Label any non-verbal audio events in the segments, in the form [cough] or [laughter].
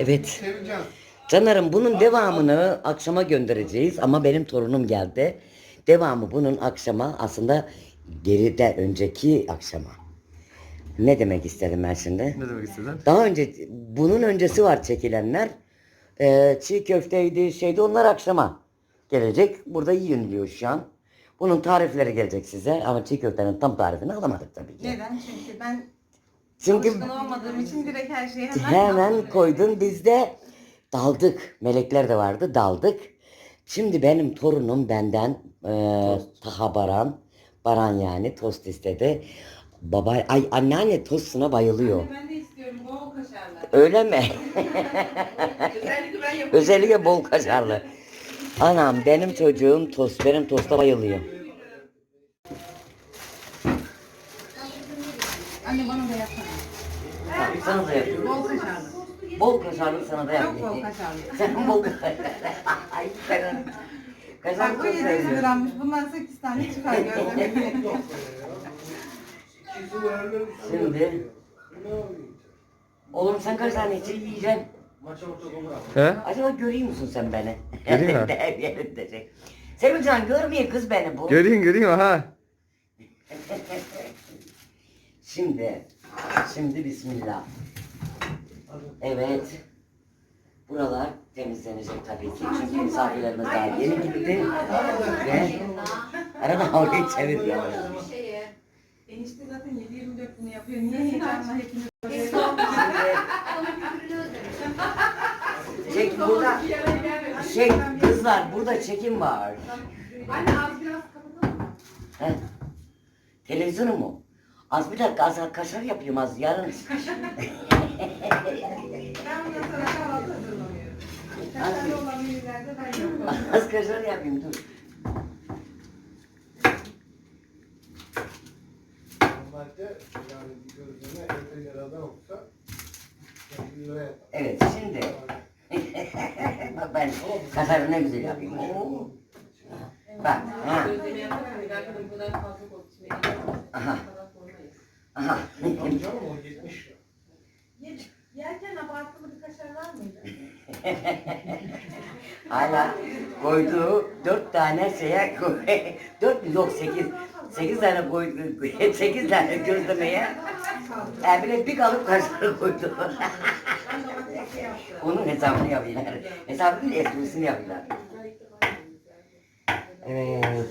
Evet. Seveceğim. Canlarım bunun devamını akşama göndereceğiz ama benim torunum geldi. Devamı bunun akşama aslında geride önceki akşama. Ne demek istedim ben şimdi? Ne demek istedin? Daha önce bunun öncesi var çekilenler. Ee, çiğ köfteydi şeydi onlar akşama gelecek. Burada yiyiliyor şu an. Bunun tarifleri gelecek size ama çiğ köftenin tam tarifini alamadık tabii ki. Neden? Çünkü ben Çünkü alışkın olmadığım için direkt her şeyi hemen hemen koydun biz de daldık. Melekler de vardı daldık. Şimdi benim torunum benden e, Taha Baran, Baran yani tost istedi. Baba, ay anneanne tostuna bayılıyor. Ben de istiyorum bol kaşarlı. Öyle mi? [laughs] Özellikle ben yapıyorum. Özellikle bol kaşarlı. Anam benim çocuğum tost, benim tosta bayılıyor. Anne bana da yapsana. Tamam, sana da yapıyorum. Bol kaşarlı. Bol kaşarlı sana da Çok yapayım. bol kaşarlı. [laughs] Sen bol kaşarlı. [laughs] Ay sen. Kaşar Bak bu çok 700 seviyorum. grammış. Bundan 8 tane çıkar vermem. [laughs] Şimdi oğlum sen kaç tane için yiyeceksin? He? Acaba göreyim musun sen beni? Göreyim mi? Her yerinde şey. Sevilcan görmüyor kız beni bu. Göreyim göreyim ha. Şimdi, şimdi bismillah. Evet. Buralar temizlenecek tabii ki. Çünkü misafirlerimiz daha yeni gitti. Ve arada havayı çeviriyor. Enişte zaten 7-24 bunu yapıyor. Niye heyecanla hepimiz Çek burada. Şey kızlar burada çekim var. Anne az biraz kapatalım mı? He? Televizyonu mu? Az bir dakika az kaşar yapayım az yarın. Ben bundan sonra kahvaltı hazırlamıyorum. Kaşarlı olan ürünlerde ben az kaşar yapayım dur. Normalde yani bir gözleme 50 liradan olsa 50 lira yapar. Evet şimdi [laughs] bak ben kaşarı ne güzel yapayım. Oo. Bak ha. Aha. Aha. Tabii canım o 70 lira. Yerken abartılı bir kaşar var mıydı? [laughs] Hala koyduğu dört tane şeye koy. Dört mü? Yok sekiz. Sekiz tane koydu. [laughs] Sekiz tane gözlemeye. E bile bir kalıp kaşarı koydu. [laughs] Onun hesabını yapıyorlar. Hesabının esprisini yapıyorlar. Evet.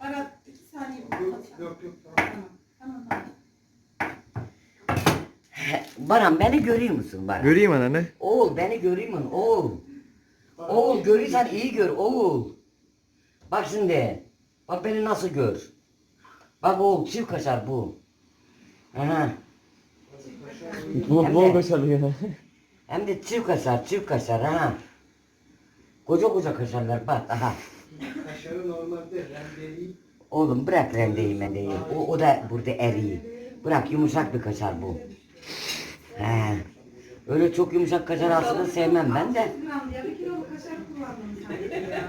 Ara iki saniye bir Yok kapatacağım. yok yok. tamam. Tamam tamam. Baran beni görüyor musun Baran? Göreyim anne. Oğul beni görüyor musun? Oğul. Oğul görürsen iyi gör oğul. Bak şimdi. Bak beni nasıl gör. Bak oğul çift kaşar bu. Aha. Bol, bol kaşarlı ya. Hem de çift kaşar çift kaşar ha. Koca koca kaşarlar bak aha. Kaşarı normalde rendeleyip Oğlum bırak rendeyi mendeyi. O, o da burada eriyor. Bırak yumuşak bir kaşar bu. He. Öyle çok yumuşak kaşar aslında sevmem ben de. Yarım kiloluk kaşar kullandım sanki ya.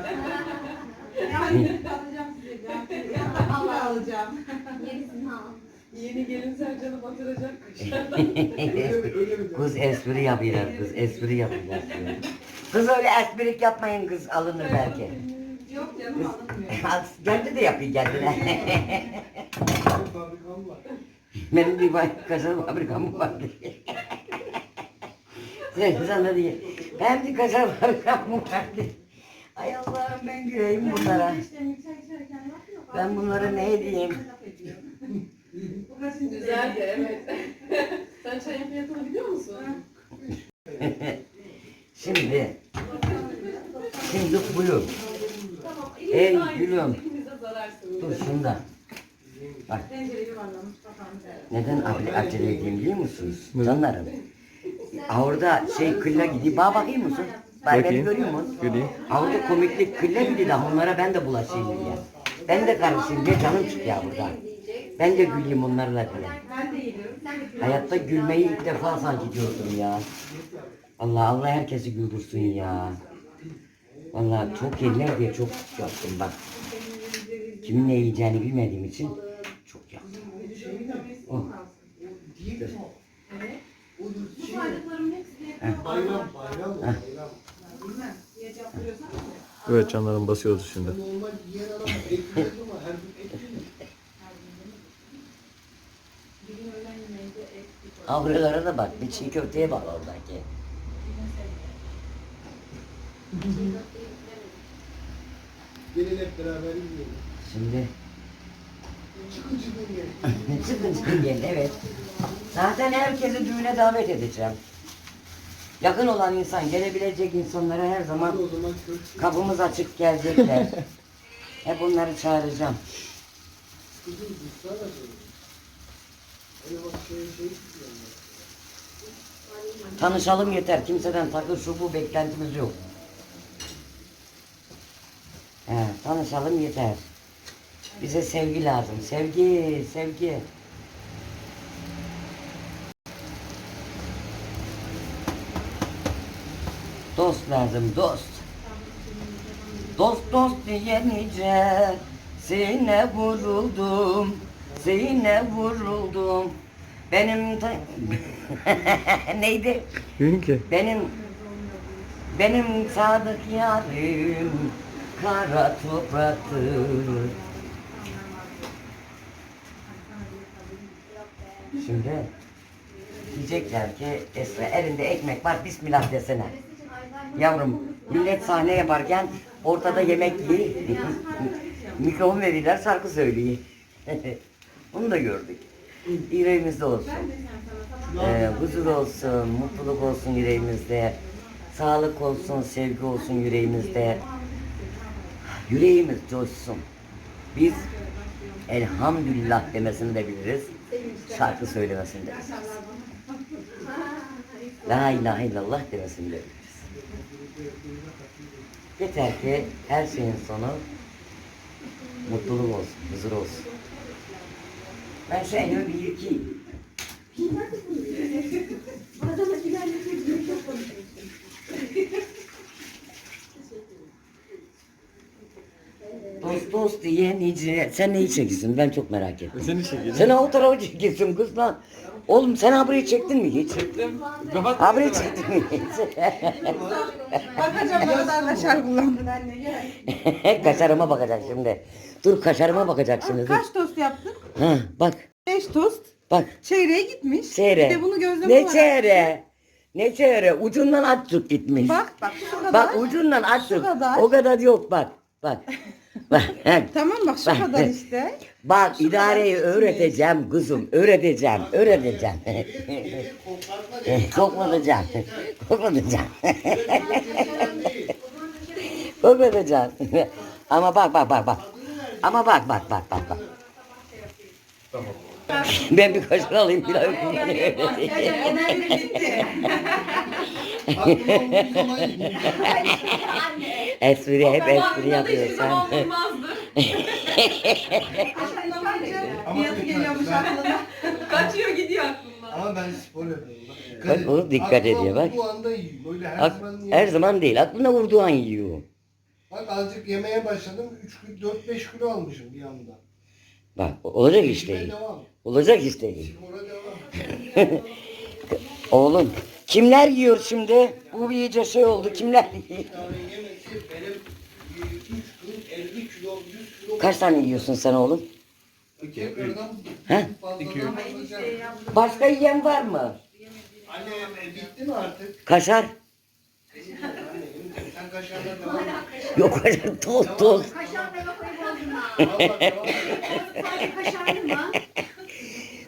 Yani alacağım size garanti. Allah alacağım. Yeni gelin Sercan'ı batıracak kız espri yapıyorlar kız espri yapıyorlar. Kız öyle esprik yapmayın kız alınır belki. Yok canım alınmıyor. [laughs] Kendi de yapıyor kendine. Benim bir kaşar fabrikam var. Sen sana diye. Ben bir var [laughs] diye. Ay Allah'ım ben güleyim bunlara. Ben bunlara ne diyeyim? [laughs] Güzeldi evet. [laughs] Sen çayın fiyatını biliyor musun? Şimdi. Şimdi buyur. Tamam. Ey gülüm. Zararsınız. Dur şunda. Serdi. Neden acele edeyim biliyor musunuz? Canlarım. Ha, Orada şey kılla gidiyor. Bana bakayım mısın? Bak beni Bakayım. görüyor musun? Göreyim. Ha, Orada komiklik kılla gidiyor da onlara ben de bulaşayım diye. Ben de karışayım diye canım çıkıyor burada. Ben de güleyim onlarla diye. Hayatta gülmeyi ilk defa sanki gördüm ya. Allah Allah herkesi güldürsün ya. Vallahi çok yerler diye çok yaptım bak. Kimin ne yiyeceğini bilmediğim için çok yaptım. Oh. Değil mi o? Bu saydıklarım Bayram, bayram, bayram. Evet canlarım basıyoruz şimdi. Normal yiyen adam bekliyor ama her gün et yiyor. Avralara da bak. Bir çiğ köfteye bak oradaki. Gelin hep beraber yiyelim. Şimdi Çıkın çıkın gelin. [laughs] çıkın çıkın gelin evet. Zaten herkesi düğüne davet edeceğim. Yakın olan insan, gelebilecek insanlara her zaman kapımız açık gelecekler. [laughs] Hep onları çağıracağım. Söylüyor. Hani şey şey. Tanışalım yeter. Kimseden takır şu bu beklentimiz yok. He, tanışalım yeter. Bize sevgi lazım. Sevgi, sevgi. Dost lazım, dost. Dost dost diye nice Sine vuruldum Sine vuruldum Benim ta- [laughs] Neydi? Gün ki. Benim benim sadık yarim kara topraktır. Şimdi diyecekler ki Esra elinde ekmek var bismillah desene. Yavrum millet sahne yaparken ortada yemek yiyor. [laughs] Mikrofon verirler şarkı söylüyor. [laughs] Bunu da gördük. Yüreğimizde olsun. Ee, huzur olsun, mutluluk olsun yüreğimizde. Sağlık olsun, sevgi olsun yüreğimizde. Yüreğimiz coşsun. Biz elhamdülillah demesini de biliriz. Şarkı söylemesini de biliriz. La ilahe illallah demesini de biliriz. Yeter ki her şeyin sonu mutluluk olsun, huzur olsun. Ben şu elimi bir yıkayayım. [laughs] Dost dost diye nice. Sen neyi çekiyorsun? Ben çok merak ettim. Seni çekelim. Sen o tarafa çekiyorsun kız lan. Oğlum sen haber'i çektin mi hiç? Kapat. Haber'i çektin mi hiç? Bakacağım ne kadar kaşar kullandın anne [laughs] gel. kaşarıma bakacak şimdi. Dur kaşarıma bakacak şimdi dur. Kaç tost yaptın? Ha, bak 5 tost. bak. Çeyreğe gitmiş. Çeyre. Bir de bunu gözleme Ne olarak- çeyre? Ne çeyre? Ucundan açlık gitmiş. Bak bak şu kadar. Bak ucundan kadar. O kadar yok bak. Bak. [laughs] bak. Tamam bak şu Bak. kadar işte. Bak idareyi öğreteceğim kızım. Öğreteceğim. Öğreteceğim. Koklatacağım. Koklatacağım. Koklatacağım. Ama bak bak bak bak. Ama bak bak bak bak bak. Ben bir kaşık alayım bir daha espri hep espri yapıyorsan. Fiyatı geliyormuş aklına. [laughs] Kaçıyor gidiyor aklımdan. Ama ben spor yapıyorum. Bak, Bak, edin. o dikkat Aklıma ediyor, bak. Bu anda yiyin. Böyle her Ak- zaman yiyin. Her zaman değil. Aklına vurduğu an yiyor. Bak azıcık yemeye başladım. 3 kilo 4-5 kilo almışım bir anda. Bak olacak iş İşime devam. Olacak iş değil. Spora devam. [laughs] Oğlum kimler yiyor şimdi? Bu iyice şey oldu. Kimler yiyor? Bir tane yemesi benim 3 gün 50 kilo 100 kilo. Kaç tane yiyorsun sen oğlum? Tekrardan He? fazladan fazla. Başka yiyen var mı? Anne e, bitti mi artık? Kaşar? Sen kaşarla devam et. Yok kaşar toz toz. Devam et.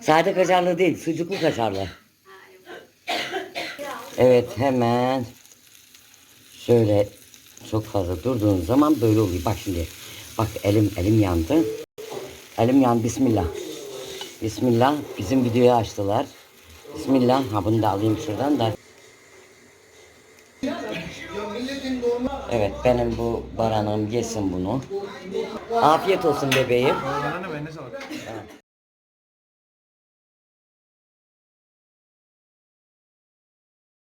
Sade kaşarlı değil, sucuklu kaşarlı. Evet hemen şöyle çok fazla durduğun zaman böyle oluyor. Bak şimdi. Bak elim elim yandı. Elim yandı. Bismillah. Bismillah. Bizim videoyu açtılar. Bismillah. Ha bunu da alayım şuradan da. Evet benim bu baranım yesin bunu. Afiyet olsun bebeğim. Evet.